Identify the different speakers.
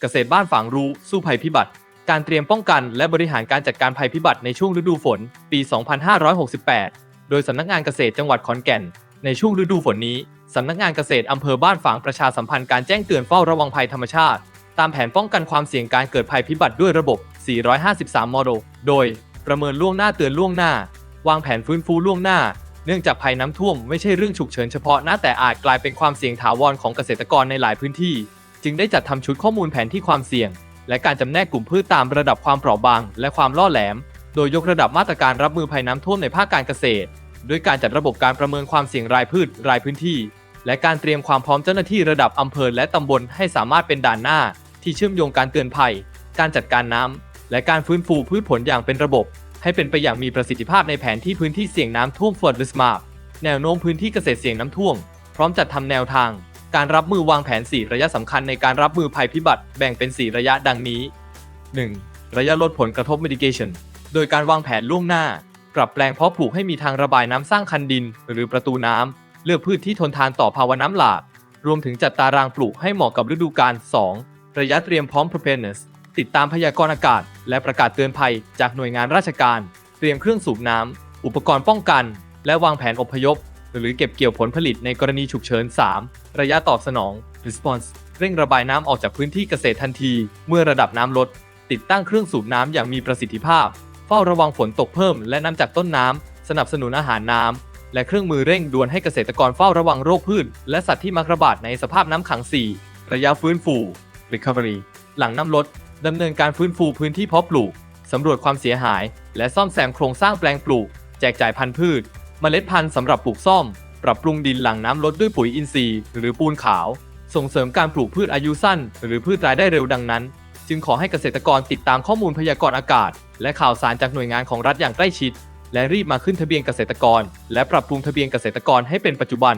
Speaker 1: เกษตรบ้านฝางรู้สู้ภัยพิบัติ การเตรียมป้องกันและบริหารการจัดการภัยพิบัติในช่วงฤดูฝน ปี 2568 โดยสำนักงานเกษตรจังหวัดขอนแก่น ในช่วงฤดูฝนนี้ สำนักงานเกษตรอำเภอบ้านฝางประชาสัมพันธ์การแจ้งเตือนเฝ้าระวังภัยธรรมชาติ ตามแผนป้องกันความเสี่ยงการเกิดภัยพิบัติด้วยระบบ 453 โมเดลโดยประเมินล่วงหน้าเตือนล่วงหน้า วางแผนฟื้นฟูล่วงหน้า เนื่องจากภัยน้ำท่วมไม่ใช่เรื่องฉุกเฉินเฉพาะหน้าแต่อาจกลายเป็นความเสี่ยงถาวรของเกษตรกรในหลายพื้นที่ จึงได้จัดทำชุดข้อมูลแผนที่ความเสี่ยง และการจำแนกกลุ่มพืชตามระดับความเปราะบาง และความล่อแหลม โดยยกระดับมาตรการรับมือภัยน้ำท่วมในภาคการเกษตร ด้วยการจัดระบบการประเมินความเสี่ยงรายพืชรายพื้นที่ และการเตรียมความพร้อมเจ้าหน้าที่ระดับอำเภอและตำบลให้สามารถเป็นด่านหน้า ที่เชื่อมโยงการเตือนภัย การจัดการน้ำและการฟื้นฟูพืชผลอย่างเป็นระบบ ให้เป็นไปอย่างมีประสิทธิภาพในแผนที่พื้นที่เสี่ยงน้ำท่วม f l o o d l i s m a p แนวโน้มพื้นที่เกษตรเสี่ยงน้ำท่วม พร้อมจัดทำแนวทาง การรับมือวางแผน 4 ระยะสำคัญในการรับมือภัยพิบัติแบ่งเป็น 4 ระยะดังนี้ 1. ระยะลดผลกระทบ mitigation โดยการวางแผนล่วงหน้า ปรับแปลงเพาะปลูกให้มีทางระบายน้ำสร้างคันดิน หรือประตูน้ำเลือกพืชที่ทนทานต่อภาวะน้ำหลาก รวมถึงจัดตารางปลูกให้เหมาะกับฤดูกาล 2. ระยะเตรียมพร้อม preparedness ติดตามพยากรณ์อากาศ และประกาศเตือนภัยจากหน่วยงานราชการ เตรียมเครื่องสูบน้ำอุปกรณ์ป้องกัน และวางแผนอพยพ หรือเก็บเกี่ยวผลผลิตในกรณีฉุกเฉิน 3. ระยะตอบสนอง response เร่งระบายน้ำออกจากพื้นที่เกษตรทันที เมื่อระดับน้ำลด ติดตั้งเครื่องสูบน้ำอย่างมีประสิทธิภาพ เฝ้าระวังฝนตกเพิ่มและน้ำจากต้นน้ำ สนับสนุนอาหารน้ำ และเครื่องมือเร่งด่วนให้เกษตรกรเฝ้าระวังโรคพืช และสัตว์ที่มักระบาดในสภาพน้ำขัง 4. ระยะฟื้นฟู recovery หลังน้ำลดดำเนินการฟื้นฟูพื้นที่เพาะปลูกสำรวจความเสียหาย และซ่อมแซมโครงสร้างแปลงปลูก แจกจ่ายพันธุ์พืช เมล็ดพันธุ์สำหรับปลูกซ่อม ปรับปรุงดินหลังน้ำลดด้วยปุ๋ยอินทรีย์ หรือปูนขาว ส่งเสริมการปลูกพืชอายุสั้น หรือพืชรายได้เร็วดังนั้น จึงขอให้เกษตรกรติดตามข้อมูลพยากรณ์อากาศ และข่าวสารจากหน่วยงานของรัฐอย่างใกล้ชิด และรีบมาขึ้นทะเบียนเกษตรกร และปรับปรุงทะเบียนเกษตรกรให้เป็นปัจจุบัน